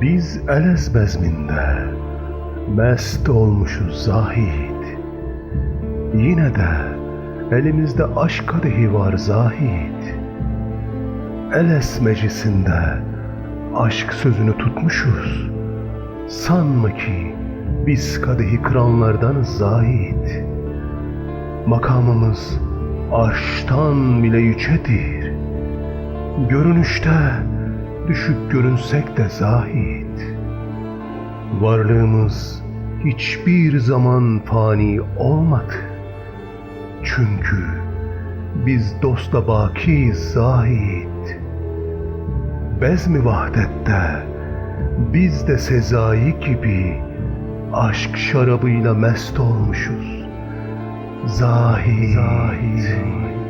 Biz elez bezminde mest olmuşuz zahid. Yine de elimizde aşk kadehi var zahid. Eles meclisinde aşk sözünü tutmuşuz. Sanma ki biz kadehi kıranlardanız zahid. Makamımız arştan bile yücedir. Görünüşte düşük görünsek de zahid. Varlığımız hiçbir zaman fani olmadı. Çünkü biz dosta bakiyiz zahid. Bezmi vahdette biz de Sezai gibi aşk şarabıyla mest olmuşuz. Zahid. Zahid.